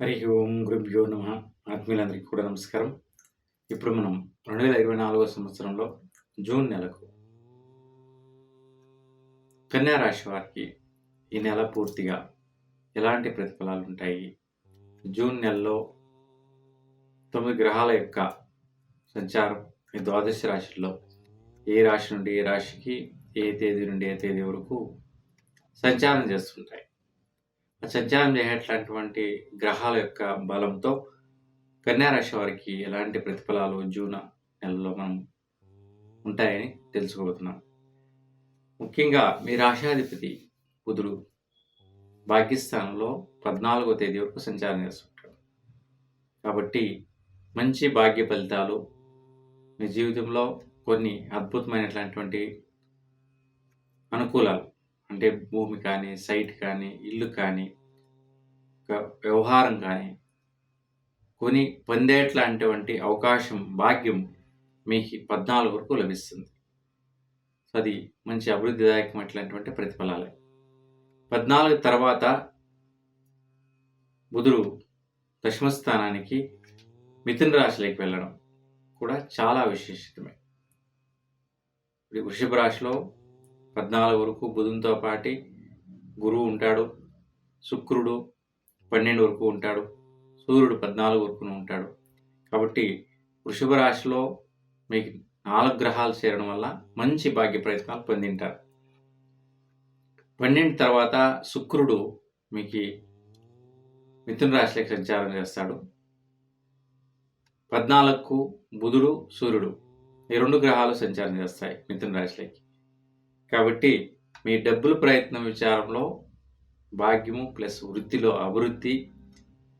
హరి ఓం గురుభ్యో నమ. ఆత్మీయులందరికీ కూడా నమస్కారం. ఇప్పుడు మనం రెండు వేల ఇరవై నాలుగో సంవత్సరంలో జూన్ నెలకు కన్యా రాశి వారికి ఈ నెల పూర్తిగా ఎలాంటి ప్రతిఫలాలు ఉంటాయి? జూన్ నెలలో తొమ్మిది గ్రహాల యొక్క సంచారం ఈ ద్వాదశ రాశుల్లో ఏ రాశి నుండి ఏ రాశికి ఏ తేదీ నుండి ఏ తేదీ వరకు సంచారం చేస్తుంటాయి. సంచారం చేసేటటువంటి గ్రహాల యొక్క బలంతో కన్యా రాశి వారికి ఎలాంటి ప్రతిఫలాలు జూన్ నెలలో మనం ఉంటాయని తెలుసుకోబోతున్నాం. ముఖ్యంగా మీ రాశాధిపతి బుధుడు భాగ్యస్థానంలో పద్నాలుగో తేదీ వరకు సంచారం చేస్తుంటాడు. కాబట్టి మంచి భాగ్య ఫలితాలు మీ జీవితంలో కొన్ని అద్భుతమైనటువంటి అనుకూలాలు అంటే భూమి కానీ సైట్ కానీ ఇల్లు కానీ వ్యవహారం కానీ కొని పొందేట్లాంటివంటి అవకాశం భాగ్యం మీకు పద్నాలుగు వరకు లభిస్తుంది. సో అది మంచి అభివృద్ధిదాయకమైనటువంటి ప్రతిఫలాలే. పద్నాలుగు తర్వాత బుధుడు దశమస్థానానికి మిథున రాశిలోకి వెళ్ళడం కూడా చాలా విశేషితమే. ఇప్పుడు వృషభ రాశిలో పద్నాలుగు వరకు బుధునితో పాటి గురువు ఉంటాడు శుక్రుడు పన్నెండు వరకు ఉంటాడు సూర్యుడు పద్నాలుగు వరకు ఉంటాడు. కాబట్టి వృషభ రాశిలో మీకు నాలుగు గ్రహాలు చేరడం వల్ల మంచి భాగ్య ప్రయత్నాలు పొందింటారు. పన్నెండు తర్వాత శుక్రుడు మీకు మిథున రాశిలోకి సంచారం చేస్తాడు. పద్నాలుగుకు బుధుడు సూర్యుడు ఈ రెండు గ్రహాలు సంచారం చేస్తాయి మిథున రాశిలోకి. కాబట్టి మీ డబ్బుల ప్రయత్నం విచారంలో భాగ్యము ప్లస్ వృత్తిలో అభివృద్ధి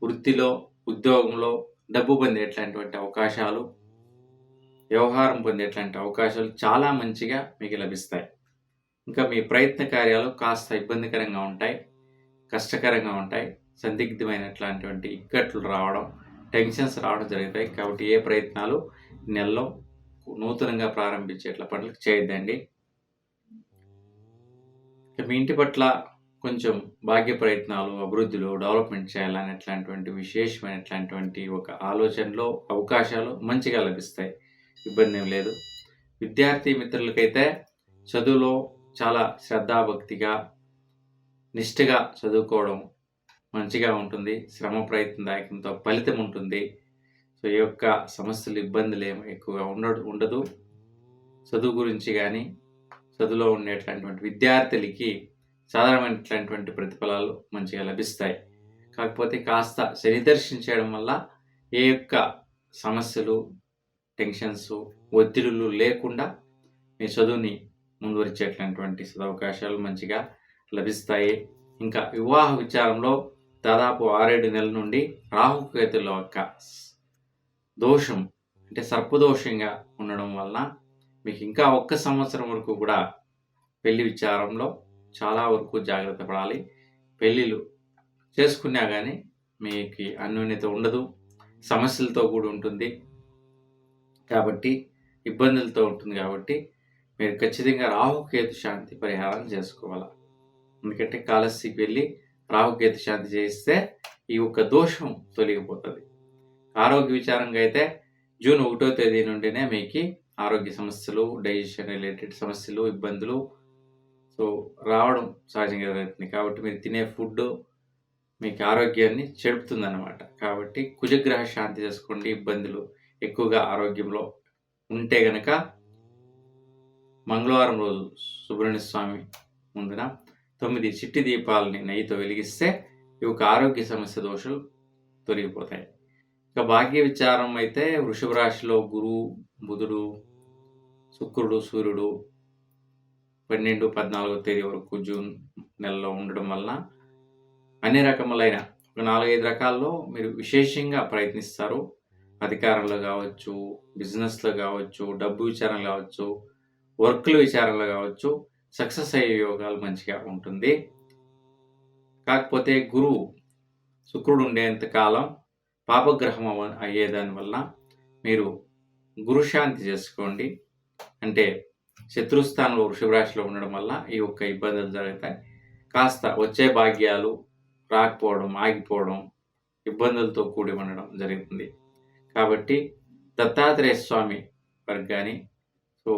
వృత్తిలో ఉద్యోగంలో డబ్బు పొందేటటువంటి అవకాశాలు వ్యవహారం పొందేటువంటి అవకాశాలు చాలా మంచిగా మీకు లభిస్తాయి. ఇంకా మీ ప్రయత్న కార్యాలు కాస్త ఇబ్బందికరంగా ఉంటాయి కష్టకరంగా ఉంటాయి సందిగ్ధమైనట్లాంటివంటి ఇక్కట్లు రావడం టెన్షన్స్ రావడం జరుగుతాయి. కాబట్టి ఏ ప్రయత్నాలు నెలలో నూతనంగా ప్రారంభించేట్ల పనులు చేయొద్దండి. మీ ఇంటి పట్ల కొంచెం భాగ్య ప్రయత్నాలు అభివృద్ధిలో డెవలప్మెంట్ చేయాలని అట్లాంటివంటి విశేషమైనటువంటి ఒక ఆలోచనలో అవకాశాలు మంచిగా లభిస్తాయి. ఇబ్బంది ఏం లేదు. విద్యార్థి మిత్రులకైతే చదువులో చాలా శ్రద్ధాభక్తిగా నిష్ఠగా చదువుకోవడం మంచిగా ఉంటుంది. శ్రమ ప్రయత్నదాయకంతో ఫలితం ఉంటుంది. సో ఈ యొక్క సమస్యలు ఇబ్బందులు ఏమి ఎక్కువగా ఉండ ఉండదు. చదువు గురించి కానీ చదువులో ఉండేటటువంటి విద్యార్థులకి సాధారణమైనటువంటి ప్రతిఫలాలు మంచిగా లభిస్తాయి. కాకపోతే కాస్త శని చేయడం వల్ల ఏ యొక్క సమస్యలు టెన్షన్స్ ఒత్తిడులు లేకుండా మీ చదువుని ముందువరిచేటటువంటి సదవకాశాలు మంచిగా లభిస్తాయి. ఇంకా వివాహ విచారంలో దాదాపు ఆరేడు నెలల నుండి రాహుకేతుల యొక్క దోషం అంటే సర్పదోషంగా ఉండడం వలన మీకు ఇంకా ఒక్క సంవత్సరం వరకు కూడా పెళ్ళి విచారంలో చాలా వరకు జాగ్రత్త పడాలి. పెళ్ళిళ్ళు చేసుకున్నా కానీ మీకు అన్యోన్యత ఉండదు. సమస్యలతో కూడి ఉంటుంది. కాబట్టి ఇబ్బందులతో ఉంటుంది కాబట్టి మీరు ఖచ్చితంగా రాహుకేతు శాంతి పరిహారం చేసుకోవాలి. ఎందుకంటే కాలస్సికి వెళ్ళి రాహుకేతు శాంతి చేయిస్తే ఈ యొక్క దోషం తొలగిపోతుంది. ఆరోగ్య విచారంగా అయితే జూన్ ఒకటో తేదీ నుండినే మీకు ఆరోగ్య సమస్యలు డైజెషన్ రిలేటెడ్ సమస్యలు ఇబ్బందులు. సో రావడం సహజంగా జరుగుతుంది. కాబట్టి మీరు తినే ఫుడ్ మీకు ఆరోగ్యాన్ని చెడుపుతుంది అనమాట కాబట్టి కుజగ్రహ శాంతి చేసుకోండి. ఇబ్బందులు ఎక్కువగా ఆరోగ్యంలో ఉంటే గనక మంగళవారం రోజు సుబ్రహ్మణ్య స్వామి ముందున తొమ్మిది చిట్టి దీపాలని నెయ్యితో వెలిగిస్తే ఈ యొక్క ఆరోగ్య సమస్య దోషాలు తొలగిపోతాయి. ఇక భాగ్య విచారం అయితే వృషభ రాశిలో గురువు బుధుడు శుక్రుడు సూర్యుడు పన్నెండు పద్నాలుగో తేదీ వరకు జూన్ నెలలో ఉండడం వలన అన్ని రకములైన ఒక నాలుగైదు రకాల్లో మీరు విశేషంగా ప్రయత్నిస్తారు. అధికారంలో కావచ్చు బిజినెస్లో కావచ్చు డబ్బు విచారం కావచ్చు వర్క్ల విచారంలో కావచ్చు సక్సెస్ అయ్యే యోగాలు మంచిగా ఉంటుంది. కాకపోతే గురువు శుక్రుడు ఉండేంత కాలం పాపగ్రహం అయ్యేదానివల్ల మీరు గురుశాంతి చేసుకోండి. అంటే శత్రుస్థానంలో వృషభరాశిలో ఉండడం వల్ల ఈ యొక్క ఇబ్బందులు జరుగుతాయి. కాస్త వచ్చే భాగ్యాలు రాకపోవడం ఆగిపోవడం ఇబ్బందులతో కూడి ఉండడం జరుగుతుంది. కాబట్టి దత్తాత్రేయ స్వామి వారికి కానీ సో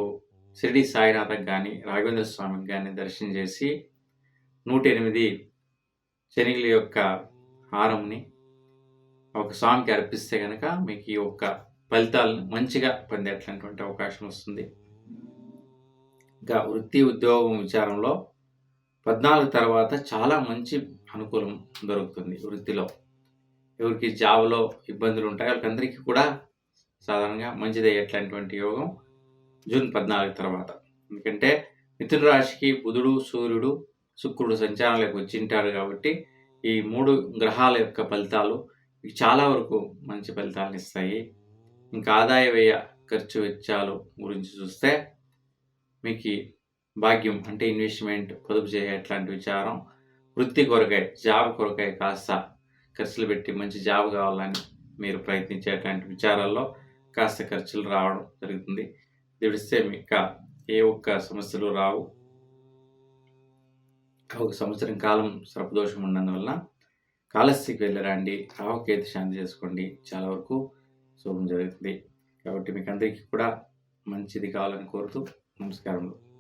షిరిడి సాయినాథకు కానీ రాఘవేంద్ర స్వామికి కానీ దర్శనం చేసి నూట ఎనిమిది శనిల యొక్క హారంని ఒక స్వామికి అర్పిస్తే కనుక మీకు ఈ యొక్క ఫలితాలను మంచిగా పొందేటటువంటి అవకాశం వస్తుంది. ఇంకా వృత్తి ఉద్యోగం విచారంలో పద్నాలుగు తర్వాత చాలా మంచి అనుకూలం దొరుకుతుంది వృత్తిలో. ఎవరికి జాబ్లో ఇబ్బందులు ఉంటాయి వాళ్ళకందరికీ కూడా సాధారణంగా మంచిదయ్యేటటువంటి యోగం జూన్ పద్నాలుగు తర్వాత. ఎందుకంటే మిథున రాశికి బుధుడు సూర్యుడు శుక్రుడు సంచారంలోకి వచ్చింటారు కాబట్టి ఈ మూడు గ్రహాల యొక్క ఫలితాలు చాలా వరకు మంచి ఫలితాలను ఇస్తాయి. ఇంకా ఆదాయ వ్యయ ఖర్చు వెచ్చాలు గురించి చూస్తే మీకు భాగ్యం అంటే ఇన్వెస్ట్మెంట్ పొదుపు చేసేట్లాంటి విచారం వృత్తి కొరకై జాబ్ కొరకై కాస్త ఖర్చులు పెట్టి మంచి జాబ్ కావాలని మీరు ప్రయత్నించేటువంటి విచారాల్లో కాస్త ఖర్చులు రావడం జరుగుతుంది. దిడిస్తే మీకు ఏ ఒక్క సమస్యలు రావు. ఒక సంవత్సరం కాలం సర్పదోషం ఉన్నందువలన కాలస్థికి వెళ్ళరండి రావకేతు శాంతి చేసుకోండి. చాలా వరకు శుభం జరుగుతుంది. కాబట్టి మీకు అందరికీ కూడా మంచిది కావాలని కోరుతూ నమస్కారములు.